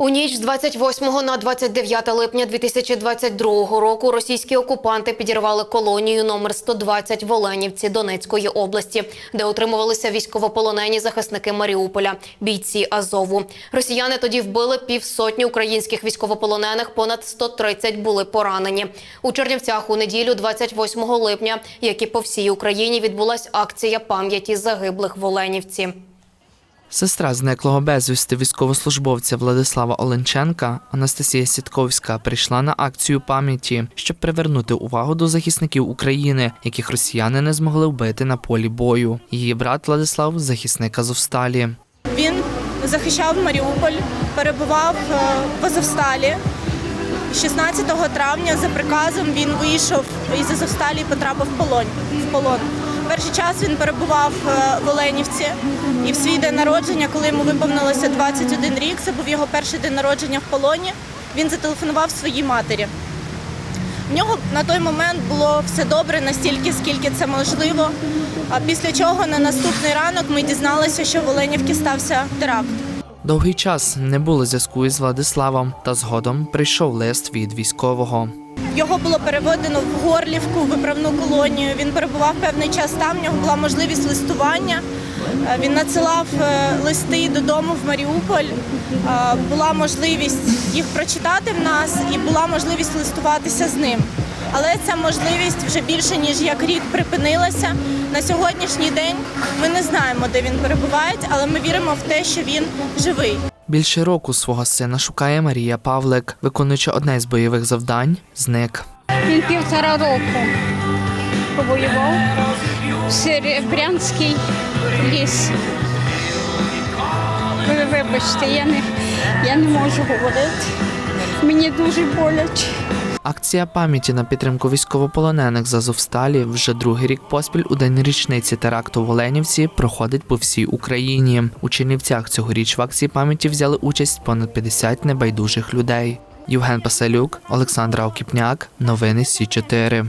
У ніч з 28 на 29 липня 2022 року російські окупанти підірвали колонію номер 120 в Оленівці Донецької області, де утримувалися військовополонені захисники Маріуполя, бійці Азову. Росіяни тоді вбили півсотні українських військовополонених, понад 130 були поранені. У Чернівцях у неділю, 28 липня, як і по всій Україні, відбулась акція пам'яті загиблих в Оленівці. Сестра зниклого безвісти військовослужбовця Владислава Оленченка Анастасія Сітковська прийшла на акцію пам'яті, щоб привернути увагу до захисників України, яких росіяни не змогли вбити на полі бою. Її брат Владислав захисник Азовсталі. Він захищав Маріуполь, перебував е, в Азовсталі. 16 травня за приказом він вийшов із Азовсталі і потрапив в полон. Перший час він перебував е, в Оленівці, і в свій день народження, коли йому виповнилося 21 рік, це був його перший день народження в полоні. Він зателефонував своїй матері. В нього на той момент було все добре настільки, скільки це можливо. А після чого на наступний ранок ми дізналися, що в Оленівці стався теракт. Довгий час не було зв'язку із Владиславом, та згодом прийшов лист від військового. Його було переведено в Горлівку, в виправну колонію. Він перебував певний час там. В нього була можливість листування. Е, Він надсилав е, листи додому в Маріуполь. Е, Була можливість їх прочитати в нас і була можливість листуватися з ним. Але ця можливість вже більше ніж як рік припинилася. На сьогоднішній день ми не знаємо, де він перебуває, але ми віримо в те, що він живий. Більше року свого сина шукає Марія Павлик, виконуючи одне з бойових завдань, зник. Він півтора року повоював в Серебрянський ліс. Ви вибачте, я не, я не можу говорити. Мені дуже боляче. Акція пам'яті на підтримку військовополонених з Азовсталі вже другий рік поспіль у день річниці теракту в Оленівці проходить по всій Україні. У Чернівцях цьогоріч в акції пам'яті взяли участь понад 50 небайдужих людей. Євген Пасалюк, Олександра Окіпняк. Новини Сі 4